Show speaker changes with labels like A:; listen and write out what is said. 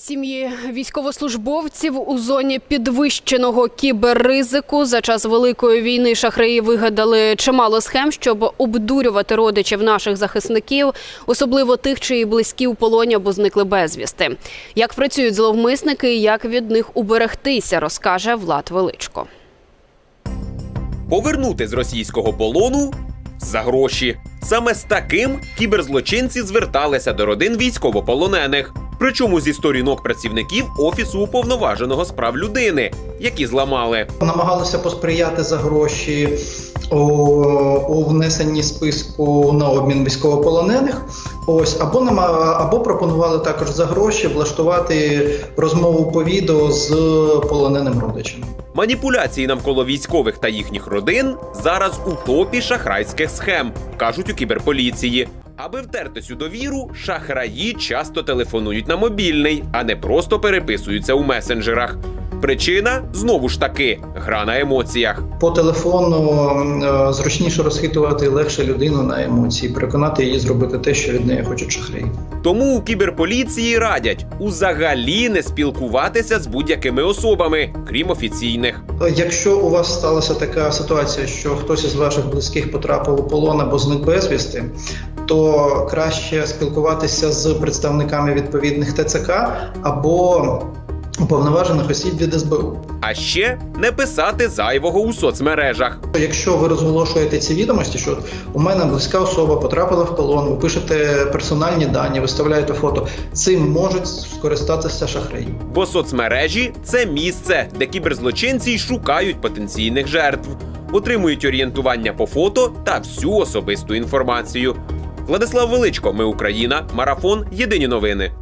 A: Сім'ї військовослужбовців у зоні підвищеного кіберризику за час великої війни шахраї вигадали чимало схем, щоб обдурювати родичів наших захисників, особливо тих, чиї близькі у полоні або зникли безвісти. Як працюють зловмисники і як від них уберегтися, розкаже Влад Величко.
B: Повернути з російського полону за гроші. Саме з таким кіберзлочинці зверталися до родин військовополонених. Причому зі сторінок працівників офісу уповноваженого з прав людини, які зламали.
C: намагалися посприяти за гроші у, у внесенні списку на обмін військовополонених. Ось або нама- або пропонували також за гроші влаштувати розмову по відео з полоненим родичем.
B: Маніпуляції навколо військових та їхніх родин зараз у топі шахрайських схем, кажуть у кіберполіції. Аби втертись у довіру, шахраї часто телефонують на мобільний, а не просто переписуються у месенджерах. Причина знову ж таки гра на емоціях.
C: По телефону е, зручніше розхитувати легше людину на емоції, переконати її зробити те, що від неї хочуть шахраї.
B: Тому у кіберполіції радять узагалі не спілкуватися з будь-якими особами, крім офіційних.
C: Якщо у вас сталася така ситуація, що хтось із ваших близьких потрапив у полон або зник безвісти, то краще спілкуватися з представниками відповідних ТЦК або уповноважених осіб від СБУ.
B: А ще не писати зайвого у соцмережах.
C: Якщо ви розголошуєте ці відомості, що у мене близька особа потрапила в полон, ви пишете персональні дані, виставляєте фото, цим можуть скористатися шахраї.
B: Бо соцмережі це місце, де кіберзлочинці шукають потенційних жертв, отримують орієнтування по фото та всю особисту інформацію. Владислав Величко, ми Україна, марафон. Єдині новини.